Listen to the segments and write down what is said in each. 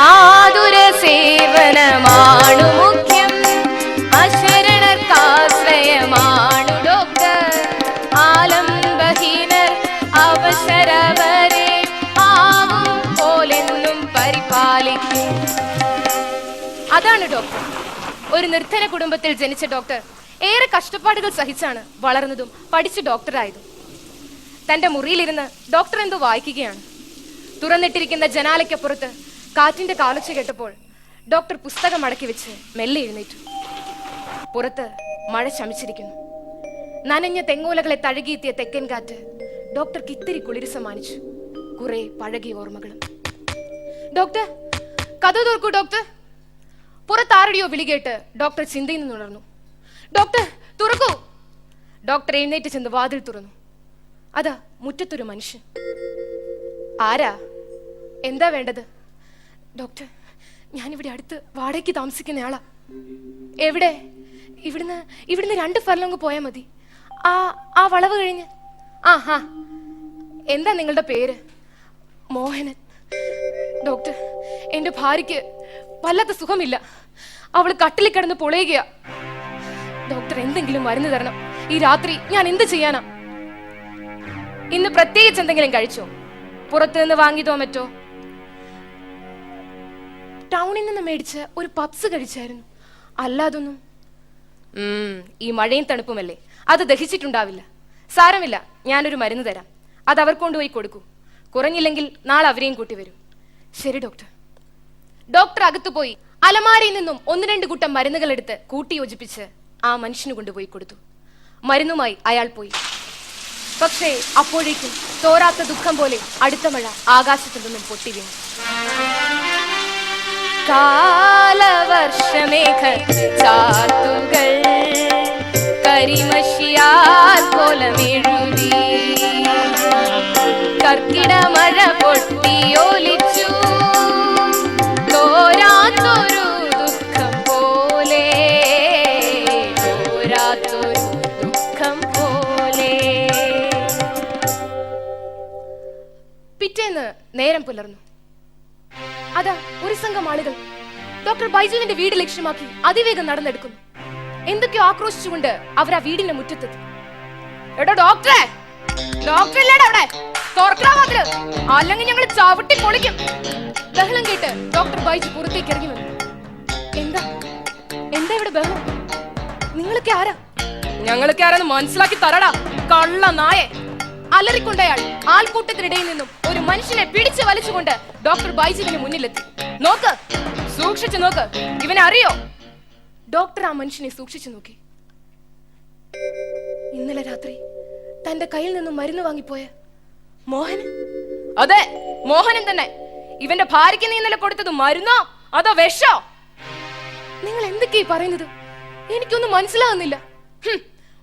ആതുര സേവനമാണു മുഖ്യം. അശരണർക്കാശ്രയമാണു ഡോക്ടർ. ആലംബഹീനർ അവസരവരെ ആവും പോലെന്നും പരിപാലിക്കും. അതാണ് ഡോക്ടർ. ഒരു നിർധന കുടുംബത്തിൽ ജനിച്ച ഡോക്ടർ ഏറെ കഷ്ടപ്പാടുകൾ സഹിച്ചാണ് വളർന്നതും പഠിച്ച് ഡോക്ടറായതും. തന്റെ മുറിയിലിരുന്ന് ഡോക്ടർ എന്തോ വായിക്കുകയാണ്. തുറന്നിട്ടിരിക്കുന്ന ജനാലയ്ക്കപ്പുറത്ത് കാറ്റിന്റെ കാലൊച്ച കേട്ടപ്പോൾ ഡോക്ടർ പുസ്തകം അടക്കി വെച്ച് മെല്ലെ എഴുന്നേറ്റു. പുറത്ത് മഴ ശമിച്ചിരിക്കുന്നു. നനഞ്ഞ തെങ്ങോലകളെ തഴുകിയെത്തിയ തെക്കൻ കാറ്റ് ഡോക്ടർക്ക് ഇത്തിരി കുളിര് സമ്മാനിച്ചു കുറെ പഴകിയ ഓർമ്മകളും ഡോക്ടർ കഥ തോർക്കൂ ഡോക്ടർ. പുറത്താരടിയോ വിളി കേട്ട് ഡോക്ടർ ചിന്തയിൽ നിന്ന് ഉണർന്നു. ഡോക്ടർ തുറക്കൂ. ഡോക്ടർ എഴുന്നേറ്റ് ചെന്ന് വാതിൽ തുറന്നു. അതാ മുറ്റത്തൊരു മനുഷ്യൻ. ആരാ? എന്താ വേണ്ടത്? ഡോക്ടർ ഞാനിവിടെ അടുത്ത് വാടകയ്ക്ക് താമസിക്കുന്നയാളാ. എവിടെ? ഇവിടുന്ന് ഇവിടുന്ന് രണ്ട് ഫർലോങ് പോയാൽ മതി. ആ ആ വളവ് കഴിഞ്ഞ്. ആ ഹാ എന്താ നിങ്ങളുടെ പേര്? മോഹനൻ. ഡോക്ടർ എന്റെ ഭാര്യയ്ക്ക് വല്ലാത്ത സുഖമില്ല. അവൾ കട്ടിലിൽ കിടന്ന് പൊളയുകയാ. ഡോക്ടർ എന്തെങ്കിലും മരുന്ന് തരണം. ഈ രാത്രി ഞാൻ എന്ത് ചെയ്യാനാ? ഇന്ന് പ്രത്യേകിച്ച് എന്തെങ്കിലും കഴിച്ചോ? പുറത്തു നിന്ന് വാങ്ങിയതോ മറ്റോ? ടൗണിൽ നിന്ന് മേടിച്ച് ഒരു പപ്സ് കഴിച്ചായിരുന്നു. അല്ലാതൊന്നും ഈ മഴയും തണുപ്പുമല്ലേ? അത് ദഹിച്ചിട്ടുണ്ടാവില്ല. സാരമില്ല ഞാനൊരു മരുന്ന് തരാം. അത് അവർ കൊണ്ടുപോയി കൊടുക്കൂ. കുറഞ്ഞില്ലെങ്കിൽ നാളെ അവരെയും കൂട്ടി വരും. ശരി ഡോക്ടർ. ഡോക്ടർ അകത്തു പോയി അലമാരയിൽ നിന്നും ഒന്ന് രണ്ട് കൂട്ടം മരുന്നുകൾ എടുത്ത് കൂട്ടി യോജിപ്പിച്ച് ആ മനുഷ്യന് കൊണ്ടുപോയി കൊടുത്തു. മരുന്നുമായി അയാൾ പോയി. പക്ഷേ അപ്പോഴേക്കും തോരാത്ത ദുഃഖം പോലെ അടുത്ത മഴ ആകാശത്തു നിന്നും പൊട്ടി വീണു കാലവർഷമേഘ ചാത്തുകൾ കരിമഷിയാൽ കോലമെഴുതി. കർക്കിട മഴ പിറ്റേന്ന് നേരം പുലർന്നു. അതാ ഒരു സംഘം ആളുകൾ ഡോക്ടർ ബൈജുവിന്റെ വീട് ലക്ഷ്യമാക്കി അതിവേഗം നടന്നെടുക്കുന്നു. എന്തൊക്കെയോ ആക്രോശിച്ചുകൊണ്ട് അവർ ആ വീടിന്റെ മുറ്റത്തെത്തി. എടോ ഡോക്ടറെ! ഡോക്ടർ ഇല്ലേടാ അവിടെ. തുറക്കടാ വാതിൽ. അല്ലെങ്കിൽ ഞങ്ങൾ ചവിട്ടി പൊളിക്കും. ബഹളം കേട്ട് ഡോക്ടർ ബൈജു പുറത്തേക്ക് ഇറങ്ങി വന്നു. എന്താ? എന്താ ഇവിടെ ബഹളം? നിങ്ങളൊക്കെ ആരാ? ഞങ്ങളൊക്കെ ആരാന്ന് മനസ്സിലാക്കി തരടാ കള്ള നായെ അലറിക്കൊണ്ടയാൾ ആൾക്കൂട്ടത്തിനിടയിൽ നിന്നും ഒരു മനുഷ്യനെ പിടിച്ചു വലിച്ചുകൊണ്ട് ഡോക്ടർ ബൈജുവിന് മുന്നിലെത്തി. നോക്ക് സൂക്ഷിച്ചു നോക്ക്. ഇവനെ അറിയോ? ഡോക്ടർ ആ മനുഷ്യനെ സൂക്ഷിച്ചു നോക്കി. ഇന്നലെ രാത്രി തന്റെ കയ്യിൽ നിന്നും മരുന്ന് വാങ്ങിപ്പോയ മോഹനൻ അതെ മോഹനൻ തന്നെ. ഇവന്റെ ഭാര്യയ്ക്ക് നീ ഇന്നലെ കൊടുത്തത് മരുന്നോ അതോ വിഷോ? നിങ്ങൾ എന്തൊക്കെയാ പറയുന്നത്? എനിക്കൊന്നും മനസ്സിലാകുന്നില്ല.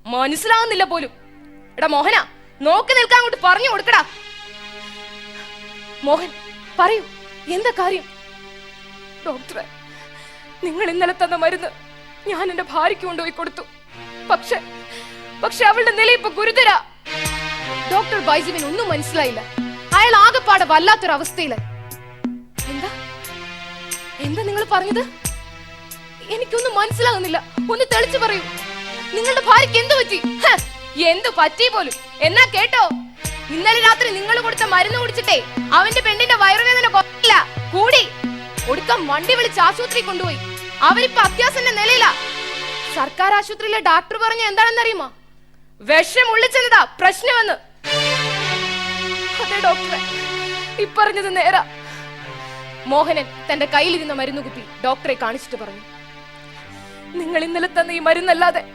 മനസ്സിലാകുന്നില്ല പോലും. എടാ മോഹന നോക്കി നിൽക്കാൻ അങ്ങോട്ട് പറഞ്ഞു കൊടുക്കടാ. മോഹൻ പറയൂ എന്താ കാര്യം? ഡോക്ടറെ നിങ്ങൾ ഇന്നലെ തന്ന മരുന്ന് ഞാൻ എന്റെ ഭാര്യയ്ക്ക് കൊണ്ടുപോയി കൊടുത്തു. പക്ഷെ പക്ഷെ അവളുടെ നില ഇപ്പൊ ഗുരുതര. ഡോക്ടർ ബൈജുവിന് ഒന്നും മനസ്സിലായില്ല. അയാൾ ആകെപ്പാടെ വല്ലാത്തൊരവസ്ഥയിൽ എന്താ? എന്താ നിങ്ങൾ പറഞ്ഞത്? എനിക്കൊന്നും മനസ്സിലാകുന്നില്ല. ഒന്ന് തെളിച്ചു പറയൂ. നിങ്ങളുടെ ഭാര്യയ്ക്ക് എന്തു പറ്റി? എന്തു പറ്റി പോലും? എന്നാ കേട്ടോ? ഇന്നലെ രാത്രി നിങ്ങൾ കൊടുത്ത മരുന്ന് കുടിച്ചിട്ടേ അവന്റെ പെണ്ണിന്റെ വയറുവേദന കുറയില്ല കൂടി. ഒടുക്കം വണ്ടി വിളിച്ച് ആശുപത്രി കൊണ്ടുപോയി. അവരിപ്പോ അത്യാസന്റെ നിലയിലാ. സർക്കാർ ആശുപത്രിയിലെ ഡോക്ടർ പറഞ്ഞ എന്താണെന്നറിയുമോ? വിഷം ഉള്ളിച്ചെന്നതാ പ്രശ്നമെന്ന്. അതെ ഡോക്ടറെ. ഇപ്പറഞ്ഞത് നേരാ. മോഹനൻ തന്റെ കയ്യിലിരുന്ന മരുന്ന് കുപ്പി ഡോക്ടറെ കാണിച്ചിട്ട് പറഞ്ഞു. നിങ്ങൾ ഇന്നലെ തന്ന ഈ മരുന്നല്ലാതെ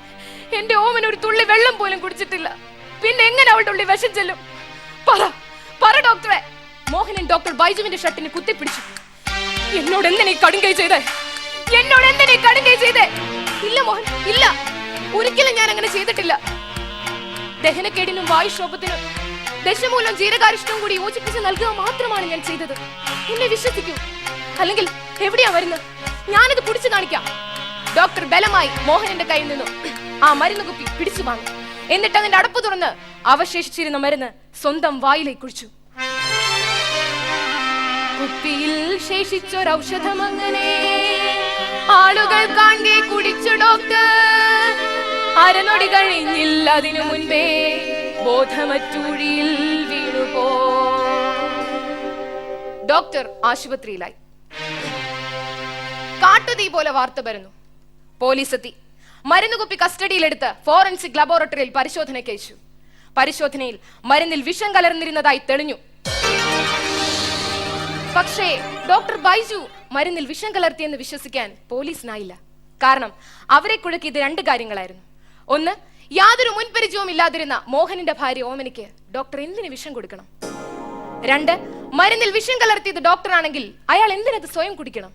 എന്റെ ഓമൻ ഒരു തുള്ളി വെള്ളം പോലും കുടിച്ചിട്ടില്ല. പിന്നെ എങ്ങനെ അവളുടെ ഉള്ളി വിഷം ചെല്ലും? പറ പറ ഡോക്ടറെ. മോഹനൻ ഡോക്ടർ ബൈജുവിന്റെ ഷർട്ടിനെ കുത്തിപ്പിടിച്ചു. എന്നോട് എന്തിനെ കടുങ്കൈ ചെയ്തേ? എന്നോട് എന്തിനെ കടുങ്കൈ ചെയ്തേ? ഇല്ല മോഹൻ ഇല്ല. ഒരിക്കലും ഞാൻ അങ്ങനെ ചെയ്തിട്ടില്ല. ദഹനക്കേടിനും വായുക്ഷോഭത്തിനും ദശമൂലം ജീരകാരിഷ്ടവും കൂടി യോജിപ്പിച്ച് നൽകുക മാത്രമാണ് ഞാൻ ചെയ്തത്. എന്നെ വിശ്വസിക്കൂ. അല്ലെങ്കിൽ എവിടെയാ വരുന്നത്? ഞാനത് കുടിച്ചു കാണിക്കാം. ഡോക്ടർ ബലമായി മോഹനന്റെ കയ്യിൽ നിന്നും ആ മരുന്ന് കുപ്പി പിടിച്ചു വാങ്ങി. എന്നിട്ട് അതിന്റെ അടപ്പ് തുറന്ന് അവശേഷിച്ചിരുന്ന മരുന്ന് സ്വന്തം വായിലേക്ക് കുഴിച്ചു. കുപ്പിയിൽ ശേഷിച്ചൊരൗഷധം അങ്ങനെ ആളുകൾ കാണെ കുടിച്ചു ഡോക്ടർ. അരനൊടി കഴിഞ്ഞില്ല അതിനു മുൻപേ ബോധമറ്റൂഴിയിൽ വീണുപോ ഡോക്ടർ ആശുപത്രിയിലായി. കാട്ടുതീ പോലെ വാർത്ത വരുന്നു പോലീസ് എത്തി. മരുന്നുകുപ്പി കസ്റ്റഡിയിലെടുത്ത് ഫോറൻസിക് ലബോറട്ടറിയിൽ പരിശോധനയ്ക്ക് അയച്ചു പരിശോധനയിൽ മരുന്നിൽ വിഷം കലർന്നിരുന്നതായി തെളിഞ്ഞു. പക്ഷേ ഡോക്ടർ ബൈജു മരുന്നിൽ വിഷം കലർത്തിയെന്ന് വിശ്വസിക്കാൻ പോലീസിനായില്ല. കാരണം അവരെ കുഴക്കിയത് രണ്ട് കാര്യങ്ങളായിരുന്നു. ഒന്ന് യാതൊരു മുൻപരിചയവും ഇല്ലാതിരുന്ന മോഹനിന്റെ ഭാര്യ ഓമനിക്ക് ഡോക്ടർ എന്തിന് വിഷം കൊടുക്കണം? രണ്ട് മരുന്നിൽ വിഷം കലർത്തിയത് ഡോക്ടറാണെങ്കിൽ അയാൾ എന്തിനത് സ്വയം കുടിക്കണം?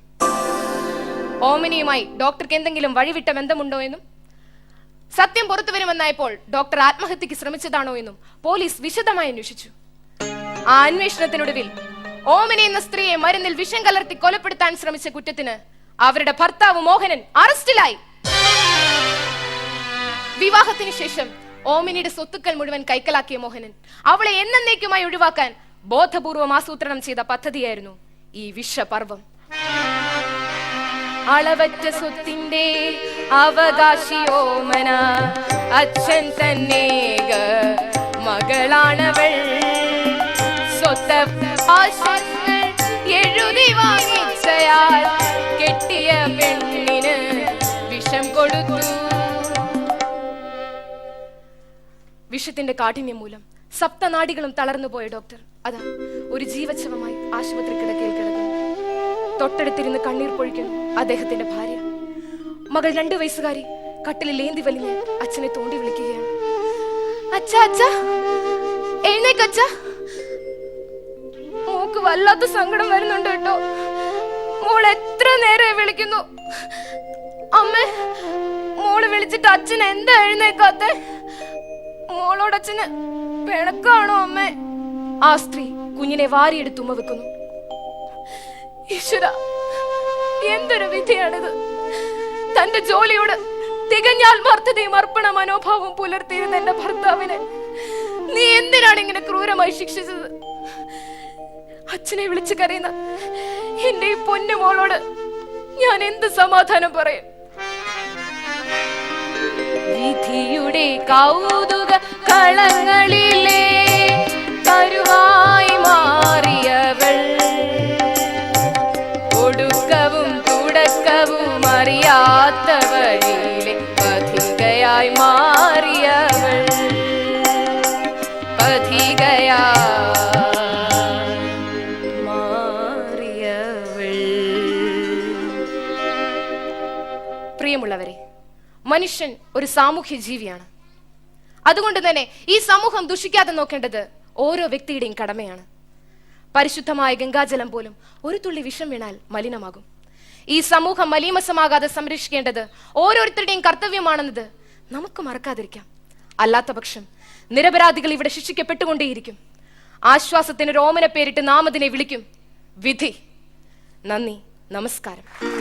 ഓമനിയുമായി ഡോക്ടർക്ക് എന്തെങ്കിലും വഴിവിട്ട ബന്ധമുണ്ടോ എന്നും? സത്യം പുറത്തു വരുമെന്നായപ്പോൾ ഡോക്ടർ ആത്മഹത്യക്ക് ശ്രമിച്ചതാണോ എന്നും പോലീസ് വിശദമായി അന്വേഷിച്ചു. ആ അന്വേഷണത്തിനൊടുവിൽ ഓമിനി എന്ന സ്ത്രീയെ മരുന്നിൽ വിഷം കലർത്തി കൊലപ്പെടുത്താൻ ശ്രമിച്ച കുറ്റത്തിന് അവരുടെ ഭർത്താവ് മോഹനൻ അറസ്റ്റിലായി. വിവാഹത്തിന് ശേഷം ഓമിനിയുടെ സ്വത്തുക്കൾ മുഴുവൻ കൈക്കലാക്കിയ മോഹനൻ അവളെ എന്നേക്കുമായി ഒഴിവാക്കാൻ ബോധപൂർവം ആസൂത്രണം ചെയ്ത പദ്ധതിയായിരുന്നു ഈ വിഷപർവം. അളവറ്റ സ്വത്തിന്റെ അവകാശിയോമന. അച്ഛൻ തന്നേക മകളാണവൾ. സ്വത്ത എഴുതി വാങ്ങിച്ചയാൾ കെട്ടിയ പെണ്ണിന് വിഷം കൊടുത്തു. വിഷത്തിന്റെ കാഠിന്യം മൂലം സപ്തനാടികളും തളർന്നു പോയ ഡോക്ടർ. അതാ ഒരു ജീവച്ഛവമായി ആശുപത്രി കിടക്കയിൽ കിടക്കുന്നു. തൊട്ടടുത്തിരുന്ന് കണ്ണീർ പൊഴിക്കുന്നു അദ്ദേഹത്തിന്റെ ഭാര്യ. മകൾ രണ്ടു വയസ്സുകാരി കട്ടിലിൽ ഏന്തി വലിഞ്ഞ് അച്ഛനെ തോണ്ടി വിളിക്കുകയാണ്. മോക്ക് വല്ലാത്ത സങ്കടം വരുന്നുണ്ട് കേട്ടോ. മോൾ എത്ര നേരെ വിളിക്കുന്നു. അമ്മ മോൾ വിളിച്ചിട്ട് അച്ഛൻ എന്താ എഴുന്നേക്കാത്ത? മോളോട് അച്ഛന് പിണക്കാണോ അമ്മ? ആ സ്ത്രീ കുഞ്ഞിനെ വാരിയെടുത്ത് ഉമ്മ വെക്കുന്നു. എന്തൊരു വിധിയാണിത്. തന്റെ ജോലിയോട് തികഞ്ഞ ആത്മാർത്ഥതയും അർപ്പണ മനോഭാവം പുലർത്തിയിരുന്ന എന്റെ ഭർത്താവിനെ നീ എന്തിനാണ് ഇങ്ങനെ ക്രൂരമായി ശിക്ഷിച്ചത്? അച്ഛനെ വിളിച്ചു കരയുന്ന എന്റെ ഈ പൊന്നു മോളോട് ഞാൻ എന്ത് സമാധാനം പറയും? വിധിയുടെ കൗതുക കളങ്ങളിലെ കരുവായി തുടക്കവും അറിയാത്ത വഴിയിലെ പഥികയായി മാറിയവൾ. പഥികയാ മാറിയവൾ. പ്രിയമുള്ളവരെ മനുഷ്യൻ ഒരു സാമൂഹ്യ ജീവിയാണ്. അതുകൊണ്ട് തന്നെ ഈ സമൂഹം ദുഷിക്കാതെ നോക്കേണ്ടത് ഓരോ വ്യക്തിയുടെയും കടമയാണ്. പരിശുദ്ധമായ ഗംഗാജലം പോലും ഒരു തുള്ളി വിഷം വീണാൽ മലിനമാകും. ഈ സമൂഹം മലീമസമാകാതെ സംരക്ഷിക്കേണ്ടത് ഓരോരുത്തരുടെയും കർത്തവ്യമാണെന്നത് നമുക്ക് മറക്കാതിരിക്കാം. അല്ലാത്ത പക്ഷം നിരപരാധികൾ ഇവിടെ ശിക്ഷിക്കപ്പെട്ടുകൊണ്ടേയിരിക്കും. ആശ്വാസത്തിന് രോമന പേരിട്ട് നാം അതിനെ വിളിക്കും. വിധി. നന്ദി. നമസ്കാരം.